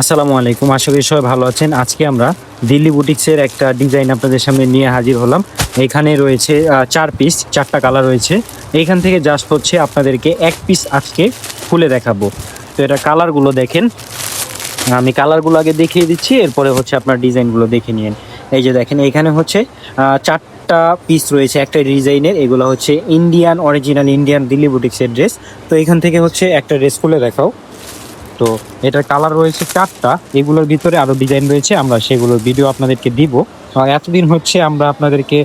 আসসালামু আলাইকুম। আশা করি সবাই ভালো আছেন। আজকে আমরা দিল্লি বুটিক্সের একটা ডিজাইন আপনাদের সামনে নিয়ে হাজির হলাম। এখানে রয়েছে চার পিস চারটা কালার রয়েছে। এইখান থেকে জাস্ট হচ্ছে আপনাদেরকে এক পিস আজকে খুলে দেখাবো। তো এটা কালারগুলো দেখেন। আমি কালারগুলো আগে দেখিয়ে দিচ্ছি, এরপরে হচ্ছে আপনার ডিজাইনগুলো দেখে নিন এই যে দেখেন, এখানে হচ্ছে চারটা পিস রয়েছে একটা ডিজাইনের। এগুলো হচ্ছে ইন্ডিয়ান অরিজিনাল ইন্ডিয়ান দিল্লি বুটিক্সের ড্রেস তো এখান থেকে হচ্ছে একটা ড্রেস খুলে দেখাও। তো এটার কালার রয়েছে চারটা। এগুলোর ভিতরে আরও ডিজাইন রয়েছে, আমরা সেগুলোর ভিডিও আপনাদেরকে দিব। এতদিন হচ্ছে আমরা আপনাদেরকে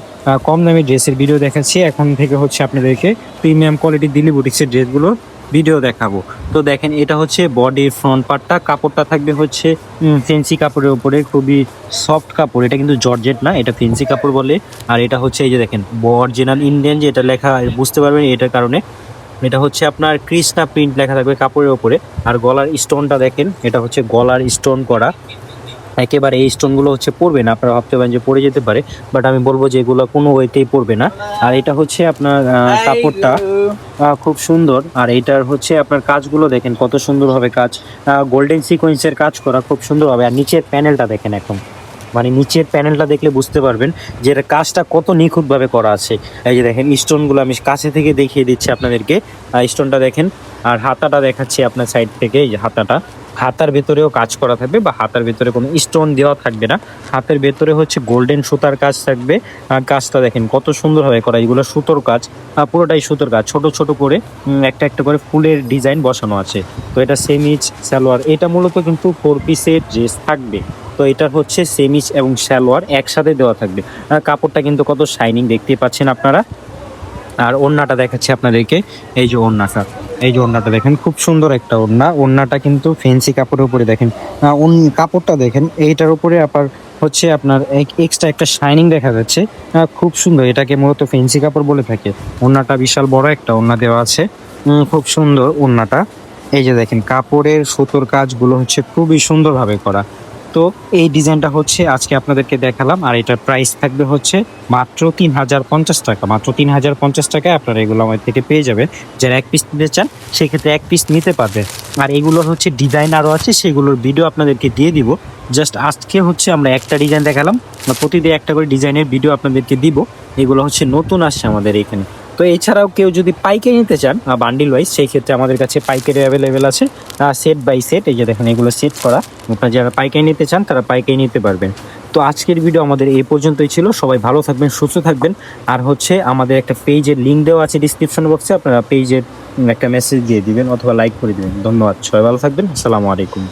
কম দামি ড্রেসের ভিডিও দেখাচ্ছি, এখন থেকে হচ্ছে আপনাদেরকে প্রিমিয়াম কোয়ালিটি দিল্লি বুটিক্সের ড্রেসগুলোর ভিডিও দেখাবো। তো দেখেন, এটা হচ্ছে বডির ফ্রন্ট পার্টটা কাপড়টা থাকবে হচ্ছে ফেন্সি কাপড়ের উপরে, খুবই সফট কাপড়। এটা কিন্তু জর্জেট না, এটা ফেন্সি কাপড় বলে। আর এটা হচ্ছে এই যে দেখেন অরিজিনাল ইন্ডিয়ান যে এটা লেখা, বুঝতে পারবেন এটার কারণে। এটা হচ্ছে আপনার কৃষ্ণা প্রিন্ট লেখা থাকবে কাপড়ের ওপরে আর গলার স্টোনটা দেখেন এটা হচ্ছে গলার স্টোন করা। একেবারে এই স্টোনগুলো হচ্ছে পড়বে না আপনারা ভাবতে পারেন যে পড়ে যেতে পারে বাট আমি বলব যে এগুলো কোনো ওয়েতেই পড়বে না। আর এটা হচ্ছে আপনার কাপড়টা খুব সুন্দর। আর এটার হচ্ছে আপনার কাজগুলো দেখেন কত সুন্দরভাবে কাজ গোল্ডেন সিকোয়েন্সের কাজ করা খুব সুন্দরভাবে। আর নিচের প্যানেলটা দেখেন এখন। মানে নিচের প্যানেলটা দেখলে বুঝতে পারবেন যে এর কাজটা কত নিখুঁতভাবে করা আছে। এই যে দেখেন, স্টোনগুলো আমি কাছে থেকে দেখিয়ে দিচ্ছি আপনাদেরকে। স্টোনটা দেখেন, আর হাতাটা দেখাচ্ছি আপনার সাইড থেকে, এই যে হাতাটা। হাতার ভেতরেও কাজ করা থাকবে বা হাতার ভেতরে কোনো স্টোন দেওয়া থাকবে না। হাতের ভেতরে হচ্ছে গোল্ডেন সুতার কাজ থাকবে। আর কাজটা দেখেন, কত সুন্দরভাবে করা, এগুলো সুতোর কাজ। পুরোটাই সুতোর কাজ, ছোট ছোট করে একটা একটা করে ফুলের ডিজাইন বসানো আছে। তো এটা সেমিজ, সালোয়ার, এটা মূলত কিন্তু ফোর পিসের ড্রেস থাকবে। তো এটা হচ্ছে সেমিজ এবং সালোয়ার একসাথে দেওয়া থাকবে। কাপড়টা কিন্তু কত শাইনিং দেখতে পাচ্ছেন আপনারা। আর ওড়নাটা দেখাচ্ছি আপনাদেরকে। এই যে ওড়নাটা, এই যে ওড়নাটা দেখেন, খুব সুন্দর একটা ওড়না। ওড়নাটা কিন্তু ফেন্সি কাপড়ের উপরে দেখেন। কাপড়টা দেখেন, এইটার উপরে আবার হচ্ছে আপনার এক্সট্রা একটা শাইনিং দেখা যাচ্ছে। খুব সুন্দর, এটাকে মূলত ফেন্সি কাপড় বলে থাকে। ওড়নাটা বিশাল বড় একটা ওড়না দেওয়া আছে। খুব সুন্দর ওড়নাটা। এই যে দেখেন, কাপড়ের সুতোর কাজগুলো হচ্ছে খুবই সুন্দরভাবে করা। তো এই ডিজাইনটা হচ্ছে আজকে আপনাদেরকে দেখালাম, আর এটার প্রাইস থাকবে হচ্ছে মাত্র তিন হাজার পঞ্চাশ টাকা। মাত্র তিন হাজার পঞ্চাশ টাকায় আপনারা এগুলো আমার থেকে পেয়ে যাবেন। যারা এক পিস নিতে চান, সেক্ষেত্রে এক পিস নিতে পারবেন আর এগুলোর হচ্ছে ডিজাইন আরও আছে, সেগুলোর ভিডিও আপনাদেরকে দিয়ে দিব। জাস্ট আজকে হচ্ছে আমরা একটা ডিজাইন দেখালাম। প্রতিদিন একটা করে ডিজাইনের ভিডিও আপনাদেরকে দিব। এগুলো হচ্ছে নতুন আসছে আমাদের এখানে। তো এছাড়াও কেউ যদি পাইকারি নিতে চান বান্ডিল ওয়াইজ সেই ক্ষেত্রে আমাদের কাছে পাইকারি অ্যাভেলেবেল আছে। সেট বাই সেট এই যে দেখেন, এগুলো সেট করা। আপনারা যারা পাইকারি নিতে চান, তারা পাইকারি নিতে পারবেন। তো আজকের ভিডিও আমাদের এই পর্যন্তই ছিল। সবাই ভালো থাকবেন, সুস্থ থাকবেন। আর হচ্ছে আমাদের একটা পেজের লিঙ্ক দেওয়া আছে ডিসক্রিপশন বক্সে আপনারা পেজের একটা মেসেজ দিয়ে দিবেন অথবা লাইক করে দিবেন। ধন্যবাদ। সবাই ভালো থাকবেন। আসসালামু আলাইকুম।